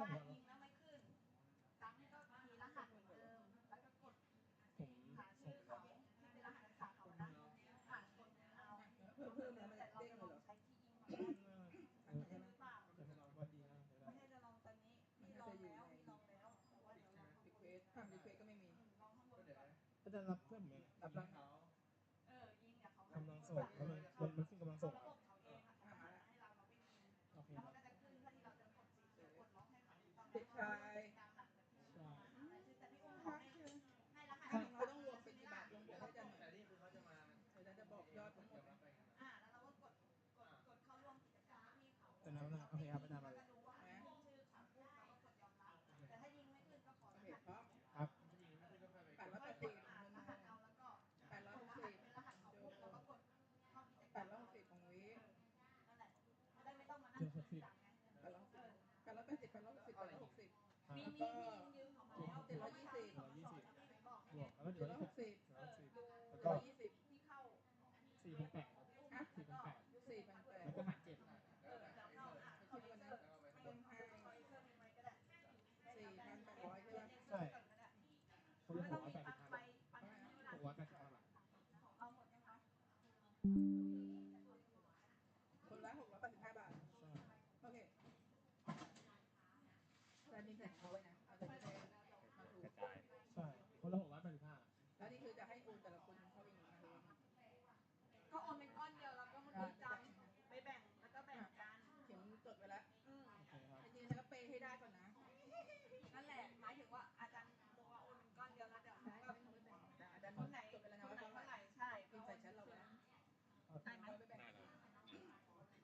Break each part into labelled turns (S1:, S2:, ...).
S1: ว่า
S2: ยิงแล้วไม่ขึ้นซ้ำ
S1: ก็มีรหัสเหมือนเดิม แล้วก็กดหาชื่อ
S3: เขาที่เป็นรหัสภา
S1: ษาเขานะอ่า
S2: คนเอาเพิ่มเพิ่มแมั
S3: นจะ
S1: เด้งเลยหรอใช้
S2: ที่ยิงก่ได้หช่
S1: จะลองวันดีนะไม่ให้จะลองตอนนี้พี่
S2: ลอง
S1: แล้ว
S2: พี่
S1: ล
S2: อง
S1: แล้วแต่ว่าเดี๋ยวลองรีเควสรีเควสก็ไม่มีลองข้างบน
S3: ก่อน
S1: อาจาร
S2: ย์รั
S1: บเพื่มรับเขา ใช่ใช่
S3: ถ้าเราต้องรวมเป็นบาทลงเดี๋ยวอาจะรย์
S4: แต่นี่คือเขาจะมา
S3: เขาจะบอกยอดทั้งหมด
S1: อ่าแล้วเราก็กดกดเข้าร่วมกิจกรรม
S2: มี
S1: เขาเป็นน้ำหนัก
S3: โอเค
S2: ครับ
S1: เป็นน้ำหนั
S3: ก
S1: มีมีมียืมของมาแล้ว
S3: แต่ร้อยยี่สิบ
S2: ร้อยยี่สิบ
S1: บอก
S2: บวกแล้วก็
S3: เดี๋
S2: ยว
S3: หกสิบ
S2: ร้อยสิบแล้วก็
S3: ยี่สิบ
S1: ที่เข้า
S2: สี่พันแปดสี่พันแปด
S3: สี่พันแปด
S2: แล้วก็หักเจ็ด
S1: เออเข้อะ
S3: คิดวันนั้
S1: นคนไทย
S3: สี่พันแปดร้อยใช่ไหม
S2: ใช่คนละหั
S1: ว
S2: แปด
S3: พันหัวแปดนเอา
S2: ห
S1: ม
S3: ดนะ
S1: คะ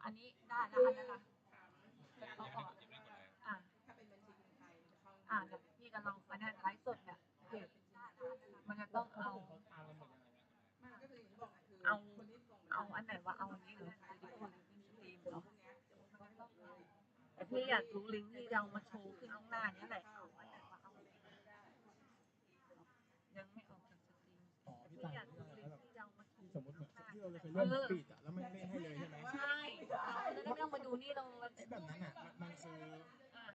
S1: อันนี้ได้แล้วอันนั้นละเอาออกอะาพี่กำลังอันนั้นไลฟ์สดเนี่ยเพจมันจะต้องเอา
S2: เอา
S1: เอาอันไหนว่าเอาอันนี้หรือทีมเห
S3: รอ
S1: แต่พี่อยากรู้ลิงก์ที่เรามาโชว์ขึ้นข้างหน้านี้แหละยังไม่ออกจากสตรีมพี่อยากรู้ลิงก์ที่เรามาโชว์
S2: สมมติที่เราเคยเล่นปีดอะ 哎，慢慢。